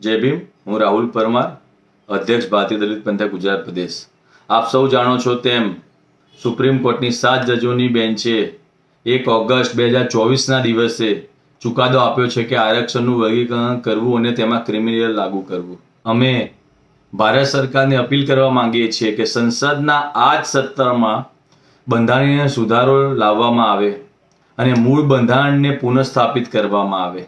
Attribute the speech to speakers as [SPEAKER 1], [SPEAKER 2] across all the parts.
[SPEAKER 1] જય ભીમ. હું રાહુલ પરમાર, અધ્યક્ષ ભારતીય દલિત પંથક ગુજરાત પ્રદેશ. આપ સૌ જાણો છો તેમ સુપ્રીમ કોર્ટની સાત જજોની બેન્ચે એક ઓગસ્ટ બે હજાર ચોવીસના દિવસે ચુકાદો આપ્યો છે કે આરક્ષણનું વર્ગીકરણ કરવું અને તેમાં ક્રિમિનલ લાગુ કરવું. અમે ભારત સરકારને અપીલ કરવા માંગીએ છીએ કે સંસદના આ જ સત્રમાં બંધારણીય સુધારો લાવવામાં આવે અને મૂળ બંધારણને પુનઃસ્થાપિત કરવામાં આવે.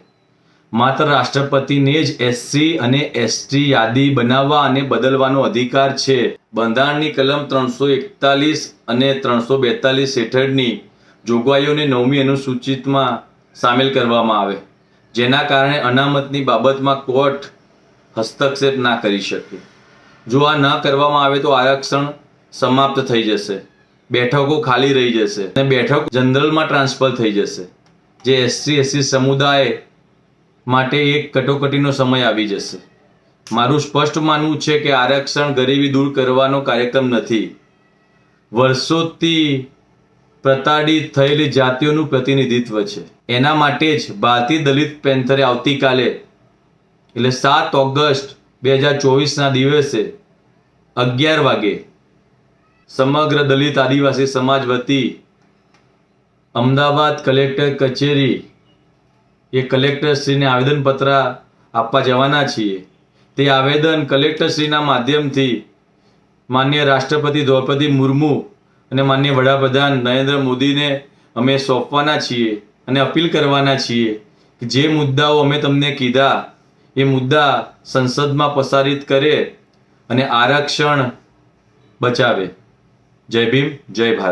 [SPEAKER 1] માત્ર રાષ્ટ્રપતિને જ એસસી અને એસટી યાદી બનાવવા અને બદલવાનો અધિકાર છે. બંધારણની કલમ ત્રણસો એકતાલીસ અને ત્રણસો બેતાલીસ હેઠળની જોગવાઈઓને નવમી અનુસૂચિતમાં સામેલ કરવામાં આવે, જેના કારણે અનામતની બાબતમાં કોર્ટ હસ્તક્ષેપ ના કરી શકે. જો આ ન કરવામાં આવે તો આરક્ષણ સમાપ્ત થઈ જશે. બેઠકો ખાલી રહી જશે અને બેઠક જનરલમાં ટ્રાન્સફર થઈ જશે, જે એસસી એસસી સમુદાય માટે એક કટોકટીનો સમય આવી જશે. મારું સ્પષ્ટ માનવું છે કે આરક્ષણ ગરીબી દૂર કરવાનો કાર્યક્રમ નથી. વર્ષોથી પ્રતાડિત થયેલી જાતિઓનું પ્રતિનિધિત્વ છે. એના માટે જ ભારતીય દલિત પેન્થરે આવતીકાલે, એટલે સાત ઓગસ્ટ બે હજાર ચોવીસના દિવસે અગિયાર વાગે, સમગ્ર દલિત આદિવાસી સમાજ વતી અમદાવાદ કલેક્ટર કચેરી એ કલેક્ટરશ્રીને આવેદનપત્ર આપવા જવાના છીએ. તે આવેદન કલેક્ટરશ્રીના માધ્યમથી માન્ય રાષ્ટ્રપતિ દ્રૌપદી મુર્મુ અને માન્ય વડાપ્રધાન નરેન્દ્ર મોદીને અમે સોંપવાના છીએ અને અપીલ કરવાના છીએ કે જે મુદ્દાઓ અમે તમને કીધા, એ મુદ્દા સંસદમાં પસારિત કરે અને આરક્ષણ બચાવે. જય ભીમ, જય ભારત.